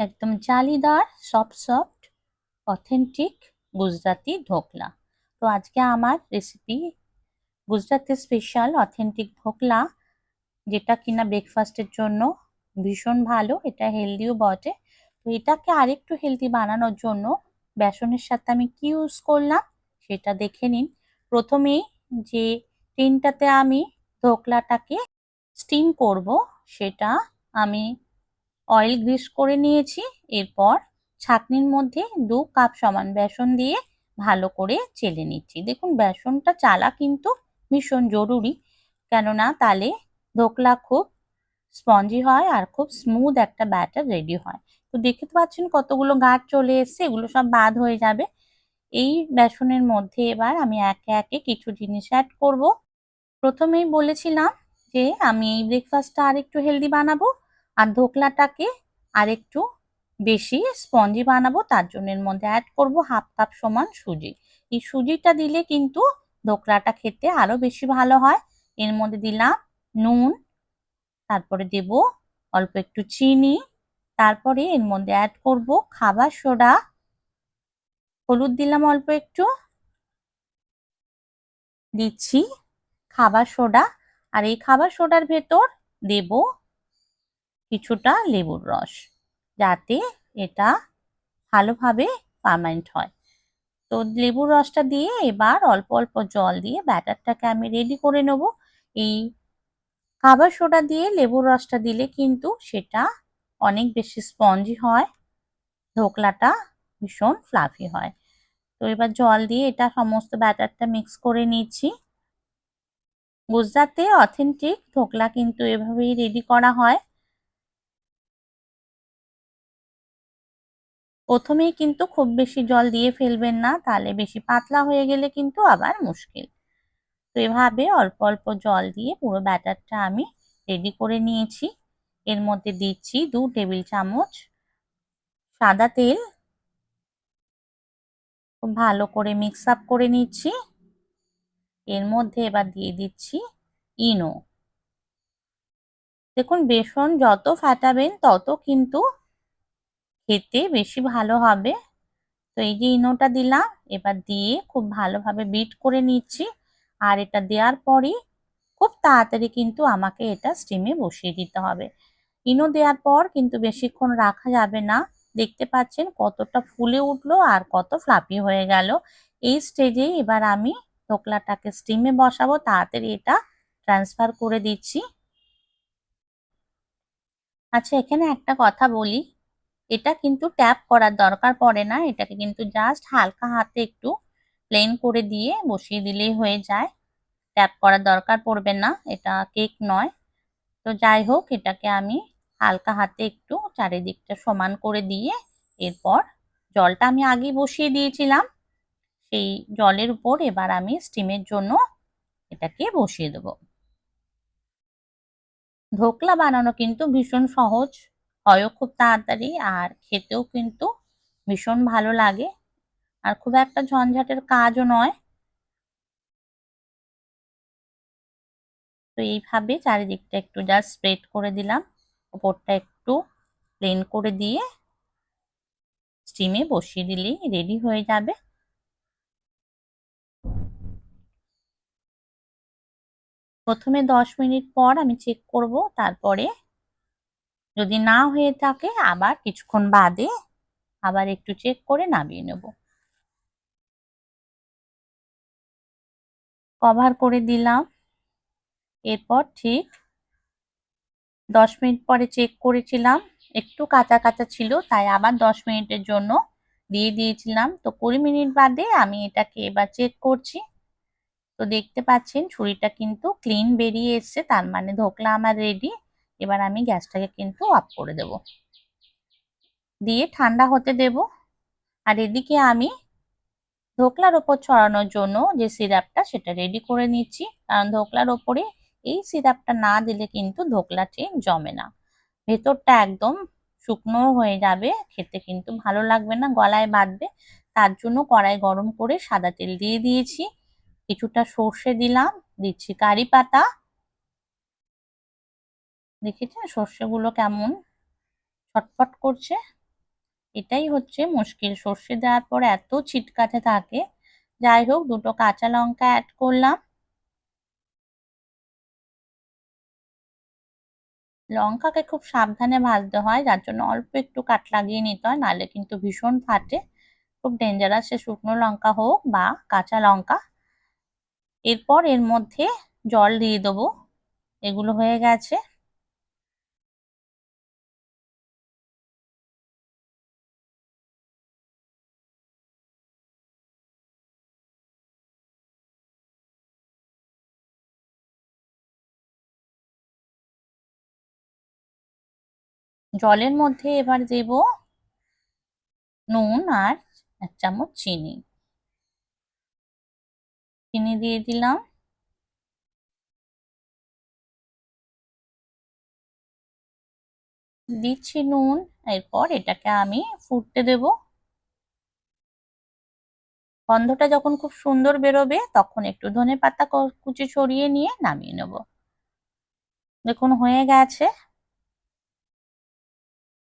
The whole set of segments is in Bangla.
একদম জালিদার soft soft authentic Gujarati dhokla. তো আজকে আমার রেসিপি গুজরাটের স্পেশাল অথেন্টিক ঢোকলা, যেটা কিনা ব্রেকফাস্টের জন্য ভীষণ ভালো, এটা হেলদিও বটে। তো এটাকে আরেকটু হেলদি বানানোর জন্য বেসনের সাথে আমি কি ইউজ করলাম সেটা দেখে নিন। প্রথমেই যে টিনটাতে আমি ঢোকলাটাকে স্টিম করব, সেটা আমি অয়েল গ্রিস করে নিয়েছি। এরপর ছাকনির মধ্যে দু কাপ সমান বেসন দিয়ে ভালো করে চেলে নিচ্ছি। দেখুন, বেসনটা চালা কিন্তু ভীষণ জরুরি। কেননা তালে ধোকলা খুব স্পঞ্জি হয় আর খুব স্মুথ একটা ব্যাটার রেডি হয়। তো দেখতে পাচ্ছেন কতগুলো গাঁট চলে এসছে, এগুলো সব বাদ হয়ে যাবে। এই বেসনের মধ্যে এবার আমি একে একে কিছু জিনিস অ্যাড করব। প্রথমেই বলেছিলাম যে আমি এই ব্রেকফাস্টটা আর একটু হেলদি বানাবো। আর ধোকলাটাকে আরেকটু বেশি স্পঞ্জি বানাবো, তার জন্য এর মধ্যে অ্যাড করব হাফ কাপ সমান সুজি। এই সুজিটা দিলে কিন্তু ধোকলাটা খেতে আরও বেশি ভালো হয়। এর মধ্যে দিলাম নুন, তারপরে দেব অল্প একটু চিনি, তারপরে এর মধ্যে অ্যাড করব খাবার সোডা, হলুদ দিলাম অল্প একটু, দিচ্ছি খাবার সোডা। আর এই খাবার সোডার ভেতর দেব কিছুটা লেবুর রস, যাতে এটা ভালোভাবে পারমানেন্ট হয়। তো লেবুর রসটা দিয়ে এবার অল্প অল্প জল দিয়ে ব্যাটারটাকে আমি রেডি করে নেব। এই খাবার সোডা দিয়ে লেবুর রসটা দিলে কিন্তু সেটা অনেক বেশি স্পঞ্জি হয় ধোকলাটা ভীষণ ফ্লাফি হয়। তো এবার জল দিয়ে এটা সমস্ত ব্যাটারটা মিক্স করে নিচ্ছি। গুজরাতে অথেন্টিক ধোকলা কিন্তু এভাবেই রেডি করা হয়। প্রথমেই কিন্তু খুব বেশি জল দিয়ে ফেলবেন না, তাহলে বেশি পাতলা হয়ে গেলে কিন্তু আবার মুশকিল। তো এভাবে অল্প অল্প জল দিয়ে পুরো ব্যাটারটা আমি রেডি করে নিয়েছি। এর মধ্যে দিচ্ছি দু টেবিল চামচ সাদা তেল। খুব ভালো করে মিক্স আপ করে নিচ্ছি। এর মধ্যে এবার দিয়ে দিচ্ছি ইনো। দেখুন, বেসন যত ফাটাবেন তত কিন্তু খেতে বেশি ভালো হবে। তো এই যে ইনোটা দিলাম, এবার দিয়ে খুব ভালোভাবে বিট করে নিচ্ছি। আর এটা দেওয়ার পরই খুব তাড়াতাড়ি কিন্তু আমাকে এটা স্টিমে বসিয়ে দিতে হবে। ইনো দেওয়ার পর কিন্তু বেশিক্ষণ রাখা যাবে না। দেখতে পাচ্ছেন কতটা ফুলে উঠল আর কত ফ্লাপি হয়ে গেল। এই স্টেজেই এবার আমি ঢোকলাটাকে স্টিমে বসাবো, তাড়াতাড়ি এটা ট্রান্সফার করে দিচ্ছি। আচ্ছা এখানে একটা কথা বলি। এটা কিন্তু ট্যাপ করার দরকার পড়ে না। এটাকে কিন্তু জাস্ট হালকা হাতে একটু প্লেন করে দিয়ে বসিয়ে দিলেই হয়ে যায়। ট্যাপ করার দরকার পড়বে না। এটা কেক নয়। তো যাই হোক, এটাকে আমি হালকা হাতে একটু চারিদিকটা সমান করে দিয়ে এরপর জলটা আমি আগেই বসিয়ে দিয়েছিলাম। সেই জলের উপর এবার আমি স্টিমের জন্য এটাকে বসিয়ে দেব। ধোকলা বানানো কিন্তু ভীষণ সহজ। হয়ও খুব তাড়াতাড়ি, আর খেতেও কিন্তু ভীষণ ভালো লাগে। আর খুব একটা ঝঞ্ঝাটের কাজও নয়। তো এইভাবে চারিদিকটা একটু জাস্ট স্প্রেড করে দিলাম। ওপরটা একটু প্লেন করে দিয়ে স্টিমে বসিয়ে দিলেই রেডি হয়ে যাবে। প্রথমে দশ মিনিট পর আমি চেক করব, তারপরে যদি না হয়ে থাকে আবার কিছুক্ষণ বাদে আবার একটু চেক করে নামিয়ে নেব। কভার করে দিলাম। এরপর ঠিক দশ মিনিট পরে চেক করেছিলাম। একটু কাঁচা কাঁচা ছিল, তাই আবার দশ মিনিটের জন্য দিয়ে দিয়েছিলাম। তো কুড়ি মিনিট বাদে আমি এটাকে এবার চেক করছি। তো দেখতে পাচ্ছেন, ছুরিটা কিন্তু ক্লিন বেরিয়ে এসছে, তার মানে ধোকলা আমার রেডি এবার আমি গ্যাসটাকে কিন্তু অফ করে দেব। দিয়ে ঠান্ডা হতে দেব। আর এদিকে আমি ধোকলার ওপর ছড়ানোর জন্য যে সিরাপটা সেটা রেডি করে নিচ্ছি। কারণ ধোকলার ওপরে এই সিরাপটা না দিলে কিন্তু ধোকলা ঠিক জমে না। ভেতরটা একদম শুকনো হয়ে যাবে, খেতে কিন্তু ভালো লাগবে না, গলায় বাঁধবে। তার জন্য কড়াই গরম করে সাদা তেল দিয়ে দিয়েছি। কিছুটা সর্ষে দিলাম, দিচ্ছি কারি পাতা। দেখেছেন সর্ষেগুলো কেমন? ছটফট করছে। এটাই হচ্ছে মুশকিল। সর্ষে দেওয়ার পর এত ছিটকাতে থাকে। যাই হোক, দুটো কাঁচা লঙ্কা অ্যাড করলাম। লঙ্কাকে খুব সাবধানে ভাজতে হয়, যার জন্য অল্প একটু কাট লাগিয়ে নিতে হয়, নাহলে কিন্তু ভীষণ ফাটে। খুব ডেঞ্জারাস সে শুকনো লঙ্কা হোক বা কাঁচা লঙ্কা। এরপর এর মধ্যে জল দিয়ে দেবো। এগুলো হয়ে গেছে। জলের মধ্যে এবার দেব নুন আর এক চামচ চিনি। চিনি দিয়ে দিলাম। দিচ্ছি নুন, এরপর এটাকে আমি ফুটতে দেব। গন্ধটা যখন খুব সুন্দর বেরোবে, তখন একটু ধনে পাতা কুচি ছড়িয়ে নিয়ে নামিয়ে নেব। দেখুন, হয়ে গেছে।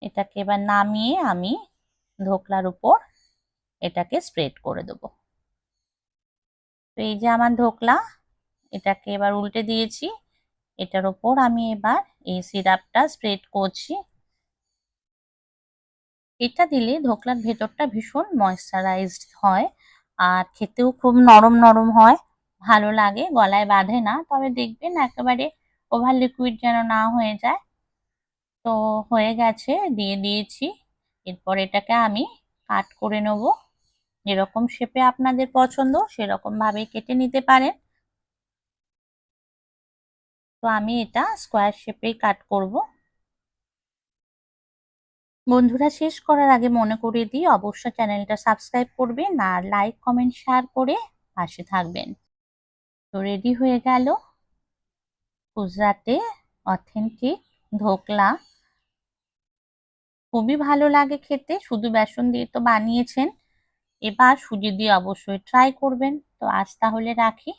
এটাকে এবার নামিয়ে আমি ধোকলার উপর এটাকে স্প্রেড করে দেব। তো এই যে আমার ধোকলা, এটাকে এবার উল্টে দিয়েছি। এটার ওপর আমি এবার এই সিরাপটা স্প্রেড করছি। এটা দিলে ধোকলার ভেতরটা ভীষণ ময়শ্চারাইজড হয় আর খেতেও খুব নরম নরম হয়। ভালো লাগে, গলায় বাঁধে না, তবে দেখবেন একেবারে ওভার লিকুইড যেন না হয়ে যায়। তো হয়ে গেছে, দিয়ে দিয়েছি। এরপর এটাকে আমি কাট করে নেব। যেরকম শেপে আপনাদের পছন্দ সেরকম ভাবে কেটে নিতে পারেন। তো আমি এটা স্কোয়ার শেপেই কাট করব। বন্ধুরা, শেষ করার আগে মনে করিয়ে দিই, অবশ্যই চ্যানেলটা সাবস্ক্রাইব করবেন আর লাইক কমেন্ট শেয়ার করে পাশে থাকবেন। তো রেডি হয়ে গেল। গুজরাটে অথেন্টিক ধোকলা খুবই ভালো লাগে খেতে। শুধু বেসন দিয়ে তো বানিয়েছেন। এবার সুজি দিয়ে অবশ্যই ট্রাই করবেন। তো আজ তাহলে রাখি।